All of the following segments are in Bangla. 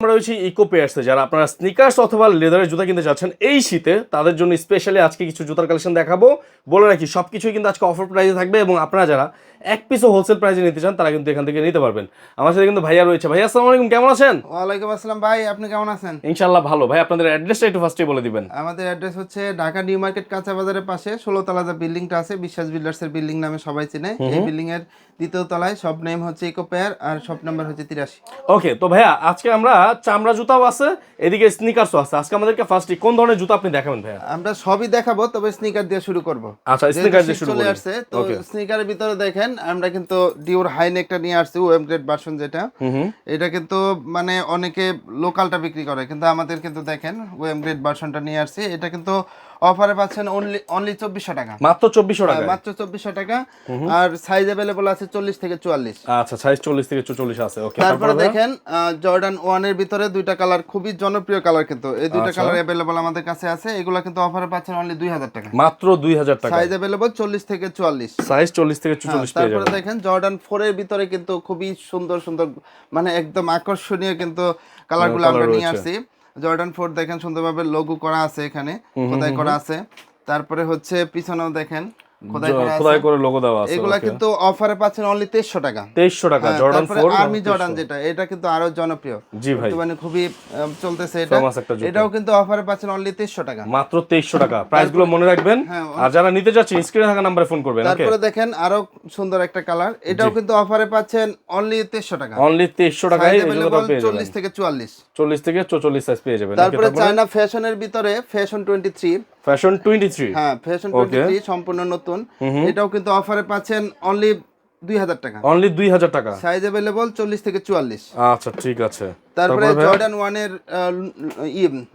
আমরা রয়েছি ইকো পেয়ার্সে যারা আপনারা স্নিকার্স অথবা লেদারের জুতা কিনতে চাচ্ছেন এই শীতে, তাদের জন্য স্পেশালি আজকে কিছু জুতার কালেকশন দেখাবো। বলে রাখি সব কিছুই কিন্তু আজকে অফার প্রাইসে থাকবে এবং আপনারা যারা এক পিসও হোলসেল প্রাইসে নিতে চান তারা কিন্তু এখান থেকে নিতে পারবেন। আমার সাথে কিন্তু ভাইয়া রয়েছে। ভাইয়া আসসালামু আলাইকুম কেমন আছেন? ওয়ালাইকুম আসসালাম। ভাই আপনি কেমন আছেন? ইনশাল্লাহ ভালো। ভাই আপনাদের অ্যাড্রেসটা একটু ফার্স্টে বলে দিবেন। আমাদের অ্যাড্রেস হচ্ছে ঢাকা নিউ মার্কেট কাঁচা বাজারের পাশে ষোলো তলা যে বিল্ডিংটা আছে বিশ্বাস বিল্ডার্স এর বিল্ডিং নামে সবাই চিনে। এই বিল্ডিং এর দ্বিতীয় তলায় সব নেম হচ্ছে ইকো পেয়ার আর সব নাম্বার হচ্ছে তিরাশি। ওকে তো ভাইয়া আজকে আমরা চামড়া জুতাও আছে এদিকে স্নিকার্সও আছে। আজকে আমাদেরকে ফার্স্টে কোন ধরনের জুতা আপনি দেখাবেন ভাইয়া? আমরা সবই দেখাবো তবে স্নিকার দিয়ে শুরু করব। আচ্ছা স্নিকার দিয়ে শুরু চলে আসছে তো স্নিকারের ভিতরে দেখেন আমরা কিন্তু ডিওর হাই নেকটা নিয়ে আসছি ওয়েম গ্রেড ভার্সন যেটা। এটা কিন্তু মানে অনেকে লোকালটা বিক্রি করে কিন্তু আমাদের কিন্তু দেখেন ওয়েম গ্রেড ভার্সনটা নিয়ে আসছি। এটা কিন্তু অফারে পাচ্ছেন অনলি অনলি চব্বিশশো টাকা। মাত্র চব্বিশশো টাকা মাত্র চব্বিশশো টাকা। আর সাইজ অ্যাভেলেবল আছে চল্লিশ থেকে চুয়াল্লিশ। আচ্ছা সাইজ চল্লিশ থেকে চল্লিশ আছে ওকে তারপরে দেখেন জর্ডান ওয়ানের ভিতরে দুইটা কালার খুবই জনপ্রিয় কালার কিন্তু। এই দুইটা আচ্ছা। কালার অ্যাভেলেবল আমাদের কাছে আছে। এগুলা কিন্তু অফারে পাচ্ছেন অনলি দুই হাজার টাকা। মাত্র দুই হাজার টাকা। সাইজ অ্যাভেলেবল চল্লিশ থেকে চুয়াল্লিশ। সাইজ চল্লিশ থেকে চল্লিশ পেয়ে তারপরে দেখেন জর্ডান ফোর এর ভিতরে কিন্তু খুবই সুন্দর সুন্দর মানে একদম আকর্ষণীয় কিন্তু কালারগুলো colour আমরা নিয়ে। আসছি জর্ডান ফোর দেখেন সুন্দরভাবে লঘু করা আছে এখানে খোদাই করা আছে। তারপরে হচ্ছে পিছনেও দেখেন খোদাই করা লোগো দেওয়া আছে এগুলা কিন্তু অফারে পাচ্ছেন অনলি তেইশশো টাকা। তেইশশো টাকা জর্ডান তারপরে ফোর আর্মি জর্ডান যেটা এটা কিন্তু আরও জনপ্রিয়। জি ভাই। বর্তমানে খুবই চলতেছে এটা। এটাও কিন্তু অফারে পাচ্ছেন অনলি তেইশশো টাকা। মাত্র তেইশশো টাকা। প্রাইসগুলো মনে রাখবেন। হ্যাঁ, আর যারা নিতে যাচ্ছেন স্ক্রিনে থাকা নাম্বারে ফোন করবেন ওকে তারপরে দেখেন আরও সুন্দর একটা কালার এটাও কিন্তু অফারে পাচ্ছেন অনলি তেইশশো টাকা। অনলি তেইশশো টাকায় এই জুতোটা পেয়ে যাবেন। চল্লিশ থেকে চুয়াল্লিশ। চল্লিশ থেকে চল্লিশ সাইজ পেয়ে যাবেন তারপরে চায়না ফ্যাশনের ভিতরে fashion twenty three fashion twenty three হ্যাঁ ফ্যাশন টোয়েন্টি থ্রি সম্পূর্ণ নতুন এটাও কিন্তু অফারে পাচ্ছেন অনলি টাকা। অনলি সাইজ থেকে চুয়াল্লিশ। আচ্ছা ঠিক আছে। তারপরে? জর্ডান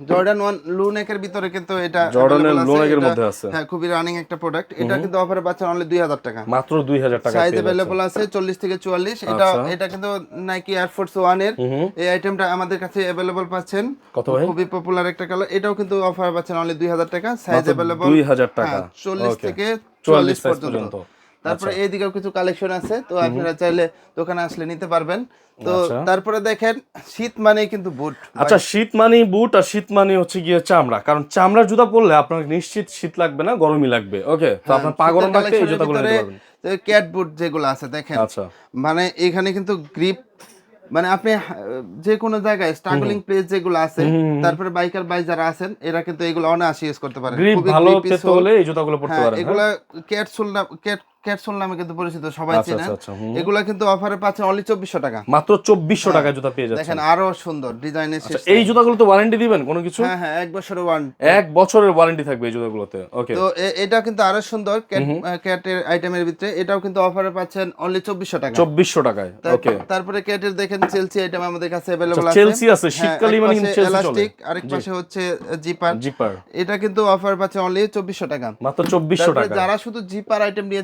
জর্ডান লুনেকের ভিতরে কিন্তু এটা জর্ডানের লুনেকের মধ্যে আছে। হ্যাঁ খুবই রানিং একটা প্রোডাক্ট এটা কিন্তু অফারে পাচ্ছেন অনলি দুই হাজার টাকা। মাত্র সাইজ আছে চল্লিশ থেকে চুয়াল্লিশ। এটা আচ্ছা। এটা কিন্তু নাইকি এয়ারফোর্স ওয়ানের এই আইটেমটা আমাদের কাছে পাচ্ছেন। কত ভাই? খুবই পপুলার একটা কালার এটাও কিন্তু অফার পাচ্ছেন অনলি দুই হাজার টাকা। সাইজ টাকা। চল্লিশ Okay. থেকে চুয়াল্লিশ চুয়াল্লিশ সাইজ পর্যন্ত। পর্যন্ত। তারপরে এইদিকেও কিছু কালেকশন আছে তো আপনারা চাইলে দোকানে আসলে নিতে পারবেন। তো আচ্ছা। তারপরে দেখেন শীত মানেই কিন্তু বুট আচ্ছা শীত মানি বুট আর শীত মানি হচ্ছে গিয়ে চামড়া। কারণ চামড়ার জুতা পরলে আপনার নিশ্চিত শীত লাগবে না গরমই লাগবে। ওকে তো হ্যাঁ, আপনার পা গরম রাখতে এই জুতাগুলো নিতে পারবেন। ক্যাট বুট যেগুলো আছে দেখেন। আচ্ছা। মানে এখানে কিন্তু গ্রিপ মানে আপনি যে কোনো জায়গায় স্ট্রাগলিং প্লেস যেগুলো আছে তারপরে বাইকার বাই যারা আছেন এরা কিন্তু এগুলো অনায়াসে ইউজ করতে পারে গ্রিপ ভালো পেতে হলে এই জুতাগুলো পারেন হ্যাঁ? এগুলা ক্যাটসোল নাম ক্যাট ক্যাটসোল নামে কিন্তু পরিচিত সবাই আচ্ছা, চেনেন। আচ্ছা, আচ্ছা, এগুলা কিন্তু অফারে পাচ্ছেন অনলি চব্বিশশো টাকা। মাত্র চব্বিশশো টাকায় জুতা পেয়ে যাচ্ছেন। দেখেন আরও সুন্দর ডিজাইনের এই জুতাগুলো তো ওয়ারেন্টি দিবেন কোনো কিছু? হ্যাঁ হ্যাঁ এক বছরের ওয়ান এক বছরের ওয়ারেন্টি থাকবে এই জুতাগুলোতে। ওকে তো এটা কিন্তু আরও সুন্দর ক্যাট ক্যাটের আইটেমের ভিতরে। এটাও কিন্তু অফারে পাচ্ছেন অনলি চব্বিশশো টাকা। চব্বিশশো টাকায়। ওকে তারপরে ক্যাটের দেখেন চেলসি আইটেম আমাদের কাছে অ্যাভেলেবল আছে। চেলসি আছে হ্যাঁ, শীতকালে মানে চেলসি চলে। আরেক পাশে হচ্ছে জিপার জিপার এটা কিন্তু অফার পাচ্ছে অনলি চব্বিশশো টাকা। মাত্র চব্বিশশো তারপরে টাকা যারা শুধু জিপার আইটেম নিয়ে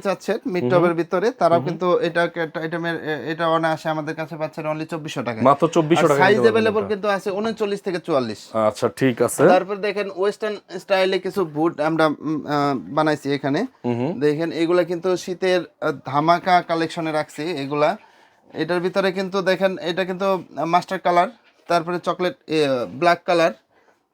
মিড টপের ভিতরে তারাও কিন্তু এটা আইটেমের এটা অনায়াসে আমাদের কাছে পাচ্ছেন অনলি চব্বিশশো টাকা মাত্র চব্বিশশো টাকা সাইজ অ্যাভেলেবল কিন্তু আছে উনচল্লিশ থেকে চুয়াল্লিশ। আচ্ছা ঠিক আছে। তারপর দেখেন ওয়েস্টার্ন স্টাইলে কিছু বুট আমরা বানাইছি এখানে। দেখেন এগুলা কিন্তু শীতের ধামাকা কালেকশনে রাখছি এগুলা। এটার ভিতরে কিন্তু দেখেন এটা কিন্তু মাস্টার কালার তারপরে চকলেট ব্ল্যাক কালার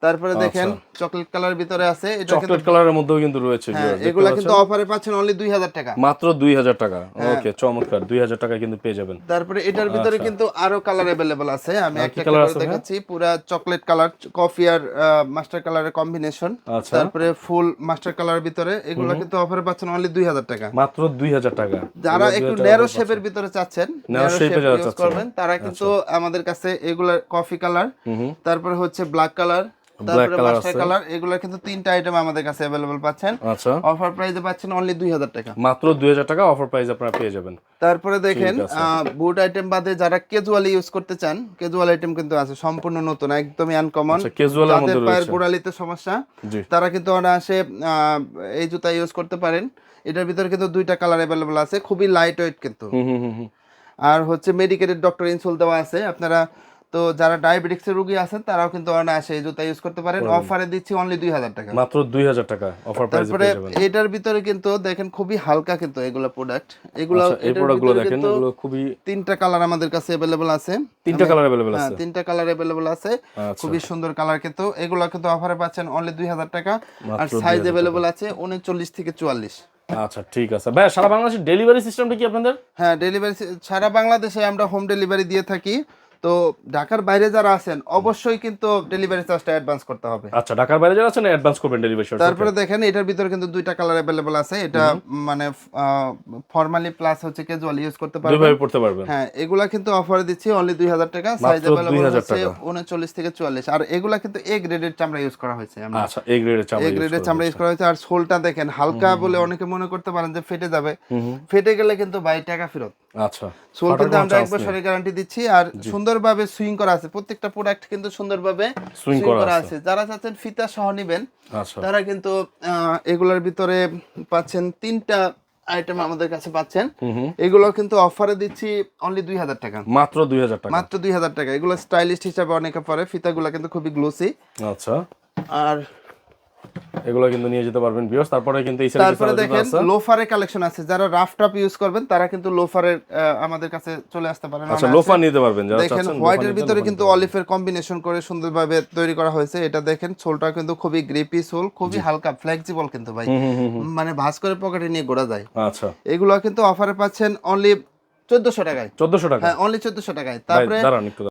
তারপরে দেখেন চকলেট কালার ভিতরে আছে এটা কিন্তু চকলেট কালারের মধ্যেও কিন্তু রয়েছে হ্যাঁ, viewers, দেখতে এগুলা পাচ্ছেন? কিন্তু অফারে পাচ্ছেন অনলি দুই হাজার টাকা মাত্র দুই হাজার টাকা হ্যাঁ। ওকে চমৎকার দুই হাজার টাকা কিন্তু পেয়ে যাবেন তারপরে এটার ভিতরে কিন্তু আরো কালার अवेलेबल আছে আমি একটা colour কালার আছে ভাই? দেখাচ্ছি পুরা চকলেট কালার কফি আর মাস্টার কালারের কম্বিনেশন আচ্ছা। তারপরে ফুল মাস্টার কালার ভিতরে এগুলো কিন্তু অফারে পাচ্ছেন অনলি দুই হাজার টাকা মাত্র দুই হাজার টাকা যারা একটু ন্যারো শেপের ভিতরে চাচ্ছেন Narrow narrow shape এ shape যারা use চাচ্ছেন। আচ্ছা। করবেন তারা কিন্তু আমাদের কাছে এগুলা কফি কালার তারপরে হচ্ছে ব্ল্যাক কালার তারপরে colour মাস্টার আছে। কালার এগুলো কিন্তু তিনটা আইটেম আমাদের কাছে अवेलेबल পাচ্ছেন আচ্ছা অফার প্রাইসে পাচ্ছেন অনলি দুই হাজার টাকা মাত্র দুই হাজার টাকা অফার প্রাইস আপনারা পেয়ে যাবেন তারপরে দেখেন ঠিক আছে। বুট আইটেম বাদে যারা ক্যাজুয়ালি ইউজ করতে চান ক্যাজুয়াল আইটেম কিন্তু আছে সম্পূর্ণ নতুন একদমই আনকমন আচ্ছা, casual এর মধ্যে যাদের পায়ের রয়েছে। গোড়ালিতে সমস্যা জি তারা কিন্তু অনায়াসে আহ, এই জুতা ইউজ করতে পারেন এটার ভিতরে কিন্তু দুইটা কালার অ্যাভেলেবল আছে খুবই লাইট ওয়েট কিন্তু হুম হুম হুম হুম। আর হচ্ছে মেডিকেটেড ডক্টর ইনসুল দেওয়া আছে আপনারা তো যারা ডায়াবেটিক্স এর রোগী আছেন তারাও কিন্তু অনায়াসে এই জুতা ইউজ করতে পারেন। অফারে দিচ্ছি অনলি দুই হাজার টাকা। মাত্র দুই হাজার টাকা অফার প্রাইসে তারপরে এটার ভিতরে কিন্তু দেখেন খুবই হালকা কিন্তু এগুলো প্রোডাক্ট এগুলো এই এটার প্রোডাক্টগুলো ভিতরে দেখেন এগুলো খুবই তিনটা কালার আমাদের কাছে অ্যাভেলেবল আছে। তিনটা কালার হ্যাঁ আছে? তিনটা কালার অ্যাভেলেবল আছে। আচ্ছা। খুবই সুন্দর কালার কিন্তু। এগুলো কিন্তু অফারে পাচ্ছেন অনলি দুই হাজার টাকা। আর সাইজ 2000 অ্যাভেলেবল আছে উনচল্লিশ থেকে চুয়াল্লিশ। আচ্ছা ঠিক আছে। ভাই সারা বাংলাদেশের ডেলিভারি সিস্টেমটা কি আপনাদের? হ্যাঁ ডেলিভারি সারা বাংলাদেশে আমরা হোম ডেলিভারি দিয়ে থাকি। তো ঢাকার বাইরে যারা আছেন অবশ্যই কিন্তু ডেলিভারি চার্জটা অ্যাডভান্স করতে হবে। আচ্ছা ঢাকার বাইরে যারা আছেন অ্যাডভান্স করবেন ডেলিভারি চার্জ তারপরে দেখেন এটার ভিতরে কিন্তু দুইটা কালার অ্যাভেলেবল আছে। এটা মানে ফর্মালি প্লাস হচ্ছে ক্যাজুয়াল ইউজ করতে পারবেন। দুইভাবে পড়তে পারবেন। হ্যাঁ এগুলা কিন্তু অফারে দিচ্ছি অনলি দুই হাজার টাকা। সাইজ 2000 হচ্ছে টাকা। উনচল্লিশ থেকে চুয়াল্লিশ। আর এগুলা কিন্তু এ গ্রেডের চামড়া ইউজ করা হয়েছে আমরা। আচ্ছা এই গ্রেডের চামড়া এ গ্রেডের চামড়া ইউজ করা হয়েছে। আর সোলটা দেখেন হালকা বলে অনেকে মনে করতে পারেন যে ফেটে যাবে। ফেটে গেলে কিন্তু বাই টাকা ফেরত। আচ্ছা সোল ফাটার কিন্তু কোনো আমরা এক বছরের গ্যারান্টি দিচ্ছি। আর সুন্দরভাবে সুইং করা আছে। প্রত্যেকটা প্রোডাক্ট কিন্তু সুন্দরভাবে সুইং করা আছে। যারা চাচ্ছেন ফিতা সহ নেবেন আচ্ছা। তারা কিন্তু এগুলোর ভিতরে পাচ্ছেন তিনটা আইটেম আমাদের কাছে পাচ্ছেন। এগুলো কিন্তু অফারে দিচ্ছি অনলি দুই হাজার টাকা। মাত্র দুই হাজার টাকা। মাত্র দুই হাজার টাকা। এগুলো স্টাইলিস্ট হিসাবে অনেকে পরে। ফিতাগুলো কিন্তু খুবই গ্লোসি আচ্ছা। আর এগুলো কিন্তু নিয়ে যেতে পারবেন বিয়স তারপরে কিন্তু এই তারপরে দেখেন লোফারের কালেকশন আছে। যারা রাফ টাপ ইউজ করবেন তারা কিন্তু লোফারের আমাদের কাছে চলে আসতে পারেন। আচ্ছা অনায়াসে। লোফা নিতে পারবেন যারা দেখেন হোয়াইটের ভিতরে কিন্তু অলিফের কম্বিনেশন করে সুন্দরভাবে তৈরি করা হয়েছে। এটা দেখেন সোলটা কিন্তু খুবই গ্রিপি সোল খুবই হালকা ফ্লেক্সিবল কিন্তু ভাই। মানে ভাঁজ করে পকেটে নিয়ে ঘোরা যায়। আচ্ছা। এগুলো কিন্তু অফারে পাচ্ছেন অনলি চোদ্দশো টাকায়। চোদ্দশো টাকা হ্যাঁ অনলি চোদ্দশো টাকায়। তারপরে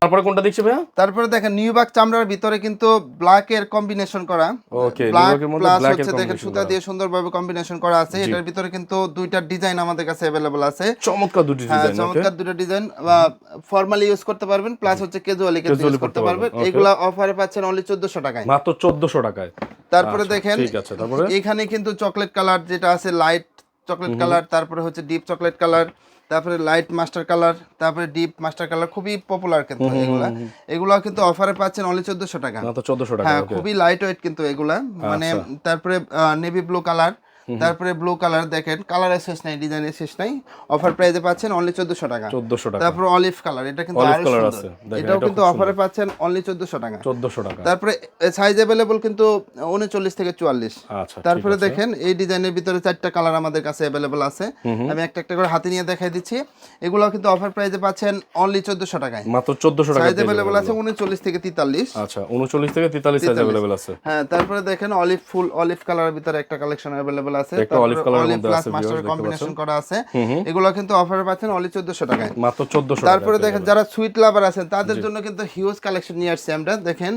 তারপরে কোনটা দেখছি ভাইয়া? তারপরে দেখেন নিউবাক চামড়ার ভিতরে কিন্তু ব্ল্যাক এর কম্বিনেশন করা। Okay, ব্ল্যাক প্লাস হচ্ছে দেখেন সুতা। দিয়ে সুন্দরভাবে কম্বিনেশন করা আছে। এটার ভিতরে কিন্তু দুইটা ডিজাইন আমাদের কাছে আছে। চমৎকার দুটি হ্যাঁ ডিজাইন ওকে চমৎকার দুটো ডিজাইন ফর্মালি ইউজ করতে পারবেন প্লাস হচ্ছে ক্যাজুয়ালি ইউজ করতে পারবেন। এগুলা অফারে পাচ্ছেন অনলি 1400 টাকায়। মাত্র টাকায়। তারপরে আচ্ছা, দেখেন? এখানে কিন্তু চকলেট কালার যেটা আছে লাইট চকলেট কালার তারপরে হচ্ছে ডিপ চকলেট কালার তারপরে লাইট মাস্টার কালার তারপরে ডিপ মাস্টার কালার খুবই পপুলার কিন্তু এগুলা। এগুলা কিন্তু অফারে পাচ্ছেন অনলি 1400 টাকা। চোদ্দশো টাকা হ্যাঁ খুবই লাইট ওয়েট কিন্তু এগুলা। মানে আচ্ছা। তারপরে নেভি ব্লু কালার তারপরে ব্লু কালার দেখেন কালারের শেষ নাই ডিজাইনের শেষ নাই অফার প্রাইসে পাচ্ছেন অনলি 1400 টাকা চোদ্দশো টাকা তারপর অলিভ কালার এটা কিন্তু Olive আরো color সুন্দর আছে, দেখেন, এটাও এটা কিন্তু খুব অফারে পাচ্ছেন অনলি 1400 টাকা চোদ্দশো টাকা তারপরে সাইজ अवेलेबल কিন্তু 39 থেকে 44 আচ্ছা ঠিক তারপরে আছে। দেখেন এই ডিজাইনের ভিতরে চারটা কালার আমাদের কাছে अवेलेबल আছে আমি একটা একটা করে হাতে নিয়ে দেখাই দিচ্ছি এগুলো কিন্তু অফার প্রাইসে পাচ্ছেন অনলি 1400 টাকায় মাত্র চোদ্দশো টাকা সাইজ अवेलेबल আছে 39 থেকে 43 আচ্ছা উনচল্লিশ থেকে তেতাল্লিশ সাইজ অ্যাভেলেবেল আছে হ্যাঁ তারপরে দেখেন অলিভ ফুল অলিভ কালারের ভিতরে একটা কালেকশন अवेलेबल আছে একটা মধ্যে আছে, মাস্টার কম্বিনেশন করা আছে। এগুলো কিন্তু অফারে পাচ্ছেন অনলি 1400 টাকায়। মাত্র চোদ্দশো তারপরে দেখেন যারা সুইট লাভার আছেন তাদের জন্য কিন্তু হিউজ কালেকশন নিয়ে আসছি আমরা। দেখেন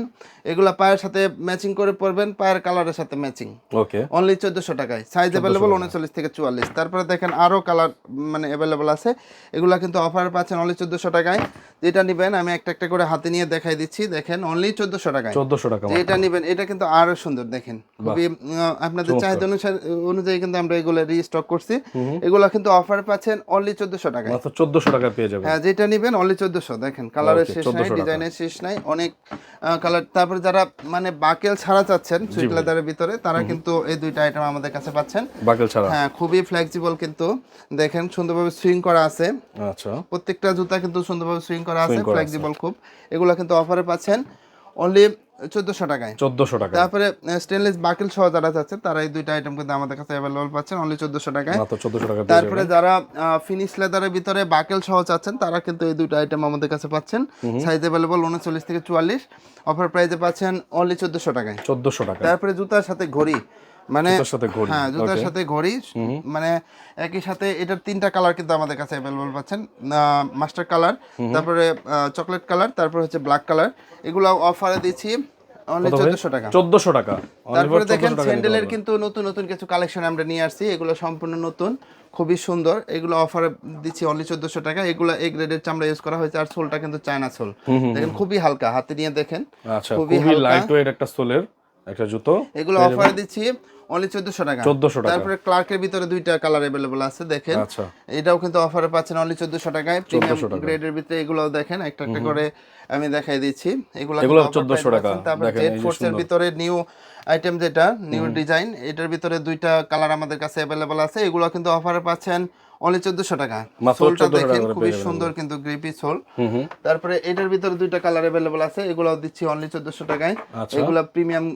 এগুলা পায়ের সাথে ম্যাচিং করে পরবেন পায়ের কালারের সাথে ম্যাচিং ওকে অনলি চোদ্দশো টাকায়। সাইজ অ্যাভেলেবল উনচল্লিশ থেকে চুয়াল্লিশ। তারপরে দেখেন আরও কালার মানে অ্যাভেলেবল আছে। এগুলা কিন্তু অফার পাচ্ছেন অনলি চোদ্দশো টাকায়। যেটা নেবেন আমি একটা একটা করে হাতে নিয়ে দেখাই দিচ্ছি। দেখেন অনলি চোদ্দশো টাকায়। চোদ্দশো টাকা যেটা নেবেন এটা কিন্তু আরও সুন্দর দেখেন। খুবই আপনাদের চাহিদা অনুসারে অনুযায়ী কিন্তু আমরা এগুলো রিস্টক করছি। এগুলো কিন্তু অফার পাচ্ছেন অনলি চোদ্দশো টাকা মাত্র চোদ্দশো টাকা পেয়ে যাবেন। হ্যাঁ যেটা নেবেন অনলি চোদ্দশো। দেখেন কালারের শেষ নাই ডিজাইনের শেষ নাই অনেক কালার তারপরে যারা মানে বাকেল ছাড়া চাচ্ছেন সুইট লেদারের ভিতরে তারা কিন্তু এই দুইটা আইটেম আমাদের কাছে পাচ্ছেন। বাকেল ছাড়া? হ্যাঁ খুবই ফ্লেক্সিবল কিন্তু। দেখেন সুন্দরভাবে সুইং করা আছে। আচ্ছা। প্রত্যেকটা জুতা কিন্তু সুন্দরভাবে সুইং করা আছে। ফ্লেক্সিবল খুব। এগুলো কিন্তু অফারে পাচ্ছেন। অনলি চোদ্দশো টাকায়। চোদ্দশো টাকা তারপরে স্টেনলেস বাকেল সহ যারা চাচ্ছে তারা এই দুইটা আইটেম কিন্তু আমাদের কাছে অ্যাভেলেবল পাচ্ছেন অনলি চোদ্দশো টাকায়। চোদ্দশো টাকা তারপরে যারা ফিনিশ লেদারের ভিতরে বাকেল সহ চাচ্ছেন তারা কিন্তু এই দুটো আইটেম আমাদের কাছে পাচ্ছেন। সাইজ অ্যাভেলেবল উনচল্লিশ থেকে চুয়াল্লিশ। অফার প্রাইসে পাচ্ছেন অনলি চোদ্দশো টাকায়। চোদ্দশো টাকা তারপরে জুতার সাথে ঘড়ি। মানে হ্যাঁ জুতার সাথে ঘড়ি। মানে একই সাথে এটার তিনটা কালার কিন্তু আমাদের কাছে অ্যাভেলেবল পাচ্ছেন। মাস্টার কালার তারপরে চকলেট কালার তারপরে হচ্ছে ব্ল্যাক কালার এগুলো অফারে দিচ্ছি। অনলি চোদ্দশো টাকা। চোদ্দশো টাকা। তারপরে দেখেন 1400 স্যান্ডেলের কিন্তু নতুন নতুন কিছু কালেকশন আমরা নিয়ে আসছি। এগুলো সম্পূর্ণ নতুন খুবই সুন্দর। এগুলো অফারে দিচ্ছি অনলি চোদ্দশো টাকা। এগুলো এ গ্রেডের চামড়া ইউজ করা হয়েছে। আর সোলটা কিন্তু চায়না সোল। দেখেন খুবই হালকা। হাতে নিয়ে দেখেন আচ্ছা খুবই খুবই লাইট ওয়েট একটা সোলের। একটা জুতো এগুলো অফারে দিচ্ছি অনলি চোদ্দশো টাকা। 1400 টাকা। তারপরে ক্লার্কের ভিতরে দুইটা কালার অ্যাভেলেবল আছে দেখেন। আচ্ছা। এটাও কিন্তু অফারে পাচ্ছেন অনলি চোদ্দশো টাকায়। প্রিমিয়াম গ্রেডের ভিতরে এগুলো দেখেন একটা একটা করে আমি দেখাই দিচ্ছি। এগুলো এগুলো 1400 টাকা। তারপরে জেড যে ফোর্সের ভিতরে নিউ আইটেম যেটা নিউ ডিজাইন এটার ভিতরে দুইটা কালার আমাদের কাছে অ্যাভেলেবল আছে। এগুলো কিন্তু অফারে পাচ্ছেন অনলি চোদ্দশো টাকা। সোলটা দেখেন খুবই সুন্দর কিন্তু গ্রিপি সোল তারপরে এটার ভিতরে দুইটা কালার অ্যাভেলেবল আছে এগুলো দিচ্ছি অনলি চোদ্দশো টাকায়। এগুলো প্রিমিয়াম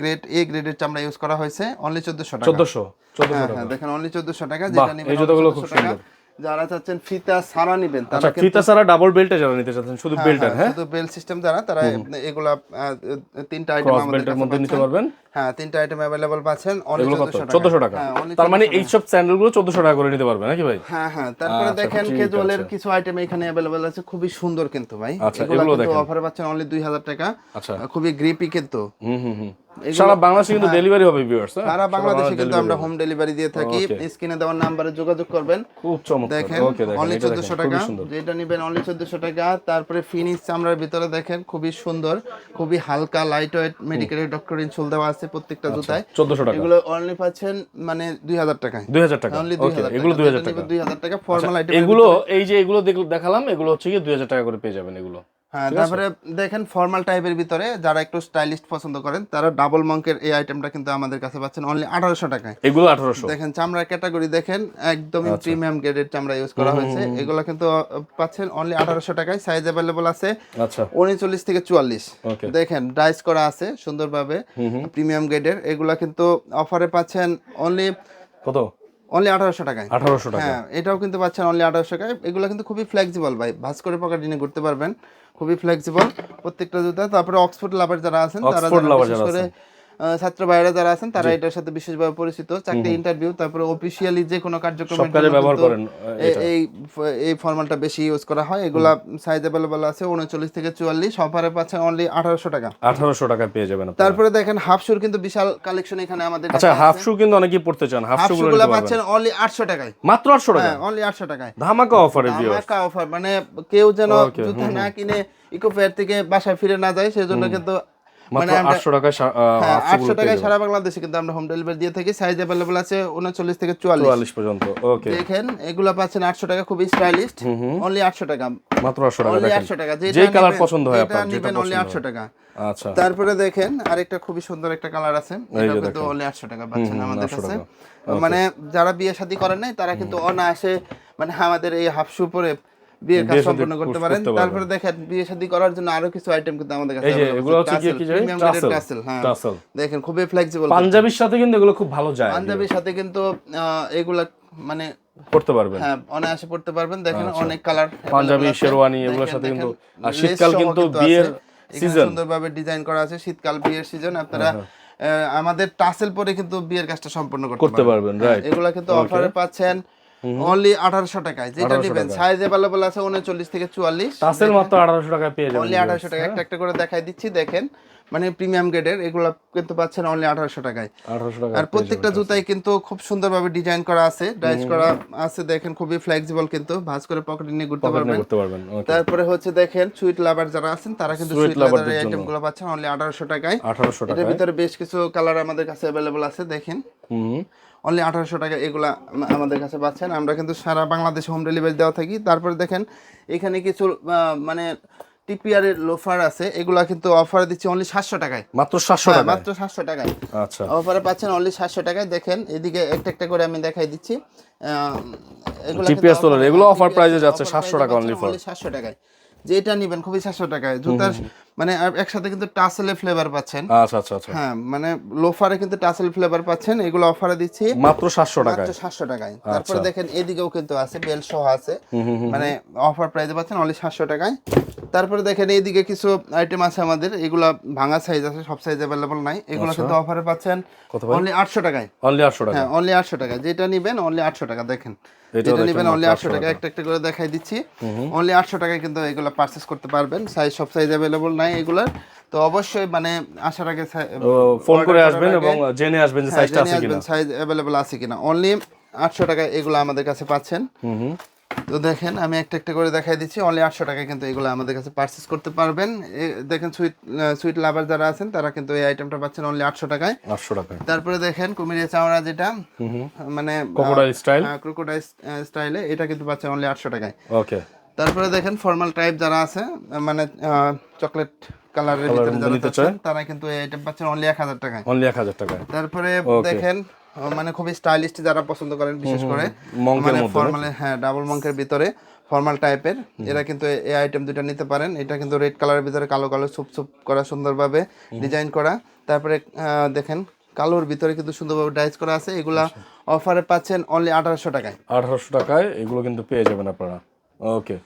গ্রেড এ গ্রেডের চামড়া ইউজ করা হয়েছে অনলি চোদ্দশো টাকা। চোদ্দশো চোদ্দশো হ্যাঁ টাকা। হ্যাঁ দেখেন অনলি চোদ্দশো টাকা যেটা নিবেন এই জুতোগুলো খুব টাকা। সুন্দর। যারা চাচ্ছেন ফিতা সারা নিবেন তারা আচ্ছা কিন্তু ফিতা ছাড়া ডাবল বেল্টে যারা নিতে চাচ্ছেন শুধু বেল্টার হ্যাঁ শুধু বেল সিস্টেম যারা তারা এগুলা তিনটা আইটেম আমাদের বেল্টের মধ্যে নিতে পারবেন? হ্যাঁ তিনটা আইটেম অ্যাভেলেবল পাচ্ছেন অনলি এগুলো 1400 টাকা। হ্যাঁ তার মানে 1400 এইসব স্যান্ডেলগুলো চোদ্দশো টাকা করে নিতে পারবে নাকি ভাই? হ্যাঁ হ্যাঁ তারপরে আচ্ছা, দেখেন আছে। কিছু আইটেম এখানে অ্যাভেলেবল আছে খুবই সুন্দর কিন্তু ভাই। আচ্ছা, এগুলো কিন্তু অফারে পাচ্ছেন অনলি দুই হাজার টাকা। আচ্ছা। খুবই গ্রিপি কিন্তু। হুম হুম হুম। সারা বাংলাদেশে কিন্তু ডেলিভারি হবে ভিউয়ার্স সারা বাংলাদেশে কিন্তু আমরা হোম ডেলিভারি দিয়ে থাকি। স্ক্রিনে দেওয়ার নাম্বারে যোগাযোগ করবেন। খুব চমৎকার। দেখেন অনলি এটা দেখেন, চোদ্দশো খুবই টাকা সুন্দর। যেটা নিবেন অনলি চোদ্দশো টাকা। তারপরে ফিনিশ চামড়ার ভিতরে দেখেন খুবই সুন্দর খুবই হালকা light weight medical doctor insole দেওয়া আছে প্রত্যেকটা জুতায়। চোদ্দশো টাকা। এগুলো অনলি পাচ্ছেন মানে দুই হাজার টাকায়। দুই হাজার টাকা। অনলি দুই ওকে হাজার এগুলো দুই হাজার টাকা। দুই হাজার টাকা ফর্মাল আইটেম এগুলো এই যে এগুলো দেখ- দেখালাম এগুলো হচ্ছে কি দুই হাজার টাকা করে পেয়ে যাবেন এগুলো। হ্যাঁ তারপরে দেখেন ফর্মাল টাইপের ভিতরে যারা একটু স্টাইলিশ পছন্দ করেন তারা ডাবল মঙ্কের এই আইটেমটা কিন্তু আমাদের কাছে পাচ্ছেন অনলি আঠারোশো টাকায়। এগুলো আঠারোশো। দেখেন চামড়ার ক্যাটাগরি দেখেন একদমই আচ্ছা। প্রিমিয়াম গ্রেডের চামড়া ইউজ করা হয়েছে। এগুলো কিন্তু পাচ্ছেন অনলি আঠারোশো টাকায়। সাইজ অ্যাভেলেবল আছে আচ্ছা। উনচল্লিশ থেকে চুয়াল্লিশ। দেখেন ডাইস করা আছে সুন্দরভাবে প্রিমিয়াম গ্রেডের এগুলা কিন্তু অফারে পাচ্ছেন অনলি কত? অনলি আঠারোশো টাকায়। আঠারোশো টাকা হ্যাঁ এটাও কিন্তু পাচ্ছেন অনলি আঠারোশো টাকায়। এগুলো কিন্তু খুবই ফ্লেক্সিবল ভাই। ভাস্কর করে পকেট নিয়ে ঘুরতে পারবেন। খুবই ফ্লেক্সিবল প্রত্যেকটা জুতা। তারপরে অক্সফোর্ড লাভার যারা আছেন তারা করে ছাত্র ভাইরা যারা আছেন তারা এটার সাথে বিশেষভাবে পরিচিত। চাকরি ইন্টারভিউ তারপরে অফিসিয়ালি যে কোনো কার্যক্রম ব্যবহার করেন এই এই ফর্মালটা বেশি ইউজ করা হয়। এগুলা সাইজ অ্যাভেলেবল আছে উনচল্লিশ থেকে চুয়াল্লিশ অফারে পাচ্ছেন অনলি আঠারোশো টাকা। আঠারোশো টাকা পেয়ে যাবেন তারপরে দেখেন হাফ শুর কিন্তু বিশাল কালেকশন এখানে আমাদের আচ্ছা হাফ শু কিন্তু অনেকেই পড়তে চান হাফ শু গুলো পাচ্ছেন অনলি আটশো টাকায়। মাত্র আটশো টাকা হ্যাঁ অনলি আটশো টাকায়। ধামাকা অফার ভিউ ধামাকা অফার মানে কেউ যেন জুতা না কিনে ইকো ফেয়ার থেকে বাসায় ফিরে না যায় সেজন্য কিন্তু মানে আটশো হ্যাঁ shoe আটশো টাকায় সারা বাংলাদেশে কিন্তু আমরা হোম ডেলিভারি দিয়ে থাকি। সাইজ অ্যাভেলেবল আছে উনচল্লিশ থেকে চুয়াল্লিশ। পর্যন্ত ওকে দেখেন এগুলা পাচ্ছেন আটশো টাকা খুবই স্টাইলিস্ট অনলি আটশো টাকা। মাত্র আটশো টাকা আটশো টাকা যে কালার পছন্দ হয় আপনার নেবেন অনলি আটশো টাকা। আচ্ছা। তারপরে দেখেন আরেকটা খুবই সুন্দর একটা কালার আছে। এটা কিন্তু অনলি আটশো টাকা পাচ্ছেন আমাদের কাছে। মানে যারা বিয়ে শাদী করেন নাই তারা কিন্তু অনায়াসে মানে আমাদের এই হাফ শু পরে বিয়ের কাজ সম্পন্ন করতে পারেন। তারপরে দেখেন বিয়ে শাদী করার জন্য আরও কিছু আইটেম কিন্তু আমাদের কাছে এগুলো হচ্ছে কি কি টাসেল হ্যাঁ। দেখেন খুবই ফ্লেক্সিবল পাঞ্জাবির সাথে কিন্তু এগুলো খুব ভালো যায়। পাঞ্জাবির সাথে কিন্তু এগুলা মানে পড়তে পারবেন। হ্যাঁ অনায়াসে পড়তে পারবেন। দেখেন অনেক কালার আচ্ছা। পাঞ্জাবি, শেরওয়ানি এগুলোর সাথে কিন্তু- আর শীতকাল কিন্তু বিয়ের season। সুন্দরভাবে ডিজাইন করা আছে। শীতকাল বিয়ের সিজন আপনারা আহ, আমাদের টাসেল পরে কিন্তু বিয়ের কাজটা সম্পন্ন করতে করতে পারবেন। রাইট এগুলা কিন্তু অফারে পাচ্ছেন। অনলি আঠারোশো টাকায়। যেটা 1800 নেবেন সাইজ আছে উনচল্লিশ থেকে চুয়াল্লিশ। টাসেল মাত্র আঠারোশো টাকায় পেয়ে যাবেন অনলি আঠারোশো টাকা। একটা একটা করে দেখাই দিচ্ছি দেখেন। মানে প্রিমিয়াম গ্রেডের এগুলা কিন্তু পাচ্ছেন অনলি আঠারোশো টাকায়। আঠারোশো টাকা আর প্রত্যেকটা জুতাই কিন্তু খুব সুন্দরভাবে ডিজাইন করা আছে ডাইস করা আছে দেখেন খুবই ফ্লেক্সিবল কিন্তু। ভাঁজ করে পকেটে নিয়ে ঘুরতে পারবেন। তারপরে হচ্ছে দেখেন সুইট লাভার যারা আছেন তারা কিন্তু সুইট lover লাভারের আইটেমগুলো পাচ্ছেন অনলি আঠারোশো টাকায়। আঠারোশো এটার টাকায়। ভিতরে বেশ কিছু কালার আমাদের কাছে অ্যাভেলেবল আছে দেখেন। অনলি আঠারোশো টাকা এগুলা আমাদের কাছে পাচ্ছেন। আমরা কিন্তু সারা বাংলাদেশে হোম ডেলিভারি দেওয়া থাকি। তারপরে দেখেন এখানে কিছু মানে টিপিআর এর লোফার আছে। এগুলা কিন্তু অফার দিচ্ছি অনলি সাতশো টাকায়। মাত্র সাতশো হ্যাঁ, টাকা মাত্র সাতশো টাকায়। আচ্ছা। অফারে পাচ্ছেন অনলি সাতশো টাকায়। দেখেন এদিকে একটা একটা করে আমি দেখাই দিচ্ছি। তোলার, এগুলো offer price যাচ্ছে 700 টাকা for। সাতশো টাকায়। যেটা নিবেন খুবই সাতশো টাকায়। জুতার মানে একসাথে কিন্তু টাসেলে ফ্লেভার পাচ্ছেন। আচ্ছা আচ্ছা আচ্ছা। হ্যাঁ মানে লোফারে কিন্তু টাসেল ফ্লেভার পাচ্ছেন। এগুলো অফারে দিচ্ছি। মাত্র সাতশো টাকায়। মাত্র সাতশো টাকায়। আচ্ছা। তারপরে দেখেন এদিকেও কিন্তু আছে বেল সহ আছে। মানে অফার প্রাইসে পাচ্ছেন অনলি সাতশো টাকায়। তারপরে দেখেন এইদিকে কিছু আইটেম আছে আমাদের। এগুলা ভাঙা সাইজ আছে সব সাইজ অ্যাভেলেবল নাই। এগুলো কিন্তু অফারে পাচ্ছেন আচ্ছা। অনলি আটশো টাকায়। অনলি আটশো টাকা হ্যাঁ অনলি আটশো টাকা যেটা নিবেন অনলি আটশো টাকা দেখেন। যেটা নিবেন অনলি 800 আটশো টাকা। একটা একটা করে দেখাই দিচ্ছি। অনলি আটশো টাকায় কিন্তু এগুলো পারচেস করতে পারবেন। সাইজ সব সাইজ অ্যাভেলেবল নাই। এগুলার। তো অবশ্যই মানে আসার আগে ফোন করে আসবেন এবং জেনে আসবেন যে সাইজটা আছে কিনা। সাইজ অ্যাভেলেবল আছে কিনা। অনলি আটশো টাকায় এগুলো আমাদের কাছে পাচ্ছেন। হুম তো দেখেন আমি একটা একটা করে দেখাই দিচ্ছি। অনলি আটশো টাকায় কিন্তু এগুলো আমাদের কাছে পারচেস করতে পারবেন। দেখেন সুইট সুইট লাভার যারা আছেন তারা কিন্তু এই আইটেমটা পাচ্ছেন অনলি আটশো টাকায়। আটশো টাকায়। তারপরে দেখেন কুমিরিয়া চামড়া যেটা মানে Crocodile style? ক্রোকোডাইল স্টাইলে এটা কিন্তু পাচ্ছেন অনলি আটশো টাকায়। ওকে তারপরে দেখেন ফর্মাল টাইপ যারা আছে মানে চকলেট কালারের ভিতরে যারা চাচ্ছেন, তারা কিন্তু এই আইটেম পাচ্ছেন অনলি এক হাজার টাকায়। অনলি এক হাজার টাকায়। তারপরে দেখেন মানে খুবই স্টাইলিশ যারা পছন্দ করেন বিশেষ করে মঙ্কের মানে মধ্যে ফর্মালে হ্যাঁ ডাবল মঙ্কের ভিতরে ফর্মাল টাইপের এরা কিন্তু এই আইটেম দুটো নিতে পারেন। এটা কিন্তু রেড কালারের ভিতরে কালো কালো সুপ সুপ করা সুন্দরভাবে ডিজাইন করা। তারপরে আহ, দেখেন কালোর ভিতরে কিন্তু সুন্দরভাবে ডাইস করা আছে। এগুলা অফারে পাচ্ছেন অনলি আঠারোশো টাকায়। আঠারোশো টাকায় এগুলো কিন্তু পেয়ে যাবেন আপনারা। ওকে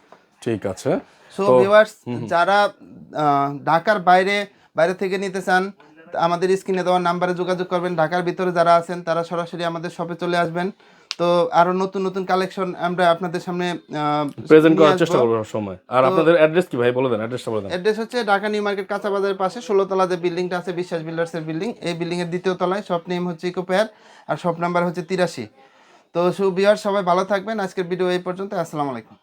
ঠিক আছে। সো ভিউয়ার্স যারা ঢাকার বাইরে বাইরে থেকে নিতে চান আমাদের স্ক্রিনে দেওয়া নাম্বারে যোগাযোগ করবেন। ঢাকার ভিতরে যারা আছেন তারা সরাসরি আমাদের শপে চলে আসবেন। তো আরও নতুন নতুন কালেকশন আমরা আপনাদের সামনে প্রেজেন্ট করার চেষ্টা করব সময় আর আপনাদের অ্যাড্রেস কি ভাই? বলে দেন অ্যাড্রেসটা বলে দেন। অ্যাড্রেস হচ্ছে ঢাকা নিউ মার্কেট কাঁচা বাজারের পাশে ষোলো তলা যে বিল্ডিংটা আছে বিশ্বাস বিল্ডার্সের বিল্ডিং এই বিল্ডিং এর দ্বিতীয় তলায়। শপ নেম হচ্ছে ইকো পেয়ার আর শপ নাম্বার হচ্ছে তিরাশি। তো সুবিহার সবাই ভালো থাকবেন। আজকের ভিডিও এই পর্যন্ত আসসালামু আলাইকুম।